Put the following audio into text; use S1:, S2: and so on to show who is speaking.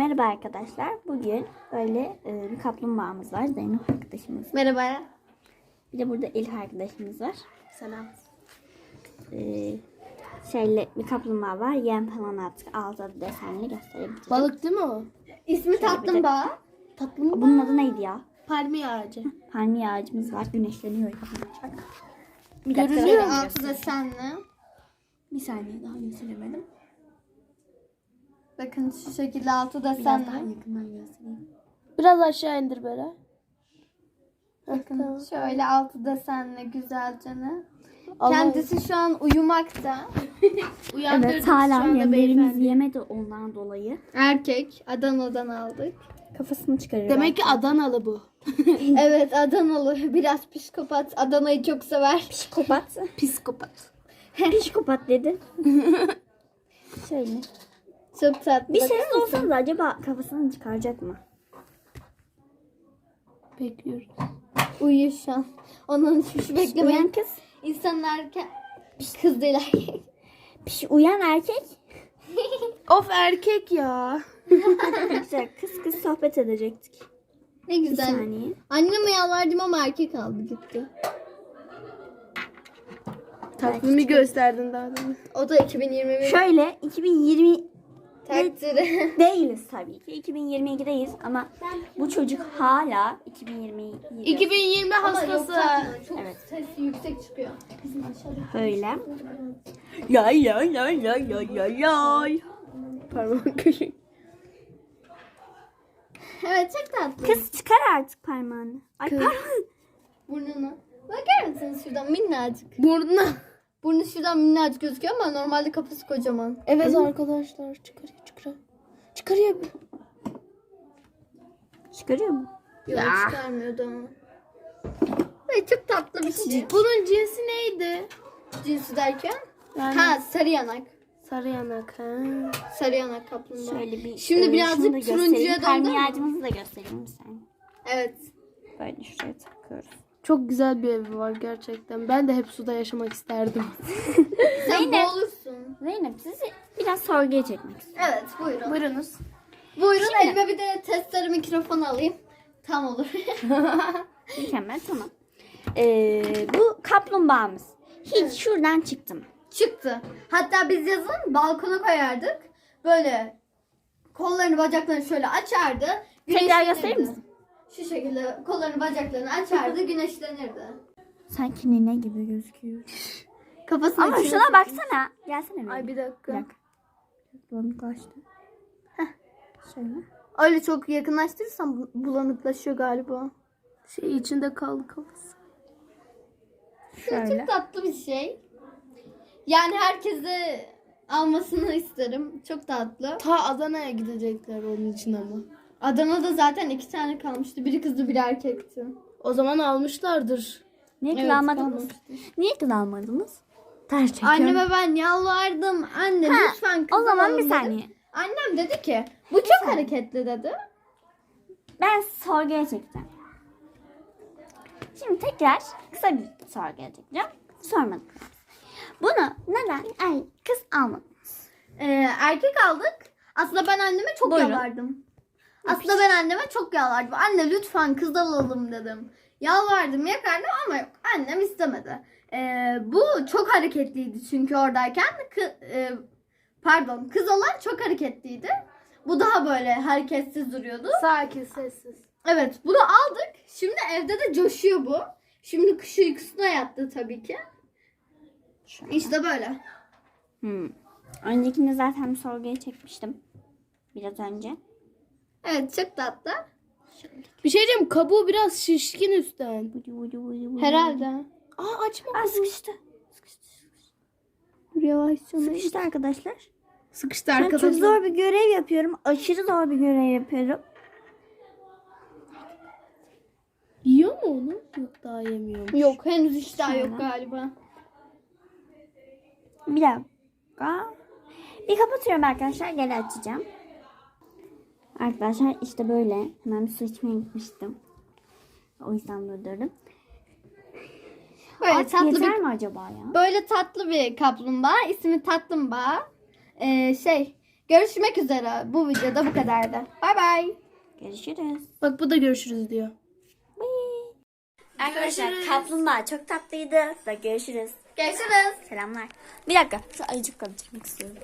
S1: Merhaba arkadaşlar. Bugün böyle e, bir kaplumbağamız var. Zeynep arkadaşımız.
S2: Merhaba.
S1: Bir de burada Elif arkadaşımız var.
S2: Selam.
S1: E, şeyle bir kaplumbağa var. Yem falan attık. Altı desenli gösterebilirim.
S3: Balık değil mi o?
S2: İsmi Tatlımba.
S3: Tatlı
S1: Bunun adı neydi ya?
S3: Palmiye ağacı.
S1: Palmiye ağacımız var. Güneşleniyor. Bak. Bir
S3: Görünüyor.
S1: dakika. Ben
S2: altı desenli.
S1: Bir saniye daha gösteremedim.
S2: Bakın şu şekilde altı
S1: Biraz daha yakından göstereyim.
S3: Biraz aşağı indir böyle.
S2: Bakın
S3: tamam.
S2: şöyle altı desenli güzelce ne.
S3: Allah-
S2: Kendisi şu an uyumakta.
S3: Uyandırdık
S1: Evet
S3: şu
S1: hala
S3: anda
S1: yemlerimiz
S3: beyefendi.
S1: yemedi ondan dolayı.
S2: Erkek. Adana'dan aldık.
S1: Kafasını çıkarıyor.
S3: Demek ki Adanalı bu.
S2: evet Adanalı. Biraz psikopat. Adana'yı çok sever.
S1: Psikopat.
S3: Psikopat.
S1: Psikopat dedi. Şöyle.
S2: Çok tatlı.
S1: Bir ses olsanız acaba kafasını çıkaracak mı?
S3: Bekliyoruz.
S2: Uyuyor şu an. Onun şu
S1: Uyan
S2: beklemeyin.
S1: kız.
S2: İnsanın erken... Kız değil erkek.
S1: Piş, uyan erkek.
S3: Of erkek ya.
S1: Güzel kız kız sohbet edecektik.
S2: Ne
S1: Bir
S2: güzel.
S1: saniye.
S2: Anneme yalvardım ama erkek aldı gitti.
S3: Takvimi gösterdin daha demin.
S2: O da 2021
S1: Şöyle 2020
S2: takdiri.
S1: değiliz tabii ki. 2022'deyiz ama bu çocuk hala 2020
S3: 2020 hastası.
S2: Çok
S1: Evet.
S2: sesi yüksek çıkıyor. Bizim aşağıda.
S1: Öyle. Yay yay yay yay yay yay yay.
S3: Parmak köşe.
S2: Evet çok tatlı.
S1: Kız çıkar artık parmağını. Ay
S3: Kız.
S1: pardon.
S2: Burnunu. Bakar mısınız şuradan minnacık.
S3: Burnuna.
S2: Burnu şuradan minnacık gözüküyor ama normalde kafası kocaman.
S3: Evet arkadaşlar çıkarıyor çıkarıyor. Çıkarıyor.
S1: Çıkarıyor mu?
S2: Yok
S3: Ya.
S2: çıkarmıyordu ama. Ve çok tatlı bir şey.
S3: Bunun cinsi neydi?
S2: Cinsi derken?
S3: Yani
S2: Ha sarı yanak.
S3: sarı yanak. Ha.
S2: Sarı yanak kaplumbağa.
S1: Şöyle bir
S2: Şimdi
S1: e,
S2: birazcık turuncuya döndü
S1: Palmiye ağacımızı da göstereyim bir saniye.
S2: Evet.
S1: Böyle şuraya takıyoruz.
S3: Çok güzel bir evi var gerçekten. Ben de hep suda yaşamak isterdim.
S2: Sen
S1: Zeynep.
S2: boğulursun.
S1: Zeynep sizi biraz sorguya çekmek istiyorum.
S2: Evet buyurun.
S3: Buyurunuz.
S2: Buyurun
S1: Şimdi-
S2: elime bir de testere mikrofon alayım. Tam olur.
S1: Mükemmel tamam. Ee, bu kaplumbağamız. Hiç şuradan çıktım.
S2: Çıktı. Hatta biz yazın balkona koyardık. Böyle kollarını bacaklarını şöyle açardı.
S1: Tekrar
S2: güneşlenirdi.
S1: gösterir misin?
S2: Şu şekilde kollarını bacaklarını açardı güneşlenirdi.
S1: Sanki nene gibi gözüküyor.
S2: Kafasını
S1: Ama
S2: içine
S1: şuna baksana. Gelsene bir.
S3: Ay bir dakika.
S1: Bir dakika. Bulanıklaştı. Heh. Şöyle.
S2: Öyle çok yakınlaştırırsan bu- bulanıklaşıyor galiba.
S3: Şey içinde kaldı kafası.
S1: Şöyle.
S2: Çok tatlı bir şey. Yani herkese almasını isterim. Çok tatlı.
S3: Ta Adana'ya gidecekler onun için ama.
S2: Adana'da zaten iki tane kalmıştı. Biri kızdı biri erkekti.
S3: O zaman almışlardır.
S1: Niye kız
S2: Evet,
S1: almadınız? Niye kız almadınız? Ters çekiyorum.
S2: Anneme ben yalvardım. Anne
S1: Ha,
S2: lütfen kız
S1: O zaman bir
S2: dedim.
S1: saniye.
S2: Annem dedi ki bu çok hareketli dedi.
S1: Ben sorguya çekeceğim. Şimdi tekrar kısa bir sorguya çekeceğim. Sormadım. Bunu neden ay kız almadınız?
S2: Ee, erkek aldık. Aslında ben anneme çok
S1: Buyurun.
S2: yalvardım. Aslında ben anneme çok yalvardım. Anne lütfen kız alalım dedim. Yalvardım yakardım ama yok. Annem istemedi. Ee, bu çok hareketliydi çünkü oradayken. Kı- e, pardon kız olan çok hareketliydi. Bu daha böyle hareketsiz duruyordu.
S3: Sakin sessiz.
S2: Evet bunu aldık. Şimdi evde de coşuyor bu. Şimdi kış uykusuna yattı tabii ki. İşte böyle.
S1: Hmm. Öncekini zaten sorguya çekmiştim. Biraz önce.
S2: Evet çok tatlı.
S3: Bir şey diyeyim kabuğu biraz şişkin üstten.
S2: Herhalde.
S3: Aa açma.
S1: Aa, sıkıştı.
S2: Dur yavaşça.
S1: Sıkıştı arkadaşlar.
S3: Sıkıştı
S1: Ben çok
S3: arkadaşlar.
S1: zor bir görev yapıyorum. Aşırı zor bir görev yapıyorum.
S3: Yiyor mu onu? Yok daha yemiyor.
S2: Yok henüz iştah yok
S1: Sonra.
S2: galiba.
S1: Bir dakika. Bir kapatıyorum arkadaşlar. Geri açacağım. Arkadaşlar işte böyle hemen bir su içmeye gitmiştim. O yüzden durdurdum.
S2: Böyle
S1: Artık
S2: tatlı
S1: yeter
S2: bir,
S1: mi acaba ya?
S2: Böyle tatlı bir kaplumbağa. İsmi Tatlımbağa. Ee, şey görüşmek üzere. Bu videoda bu kadardı. Bay bay.
S1: Görüşürüz.
S3: Bak bu da görüşürüz diyor. Bye.
S1: Arkadaşlar kaplumbağa çok tatlıydı. Bak görüşürüz.
S2: Görüşürüz.
S1: Selamlar. Bir dakika şu ayıcık kalacak istiyorum.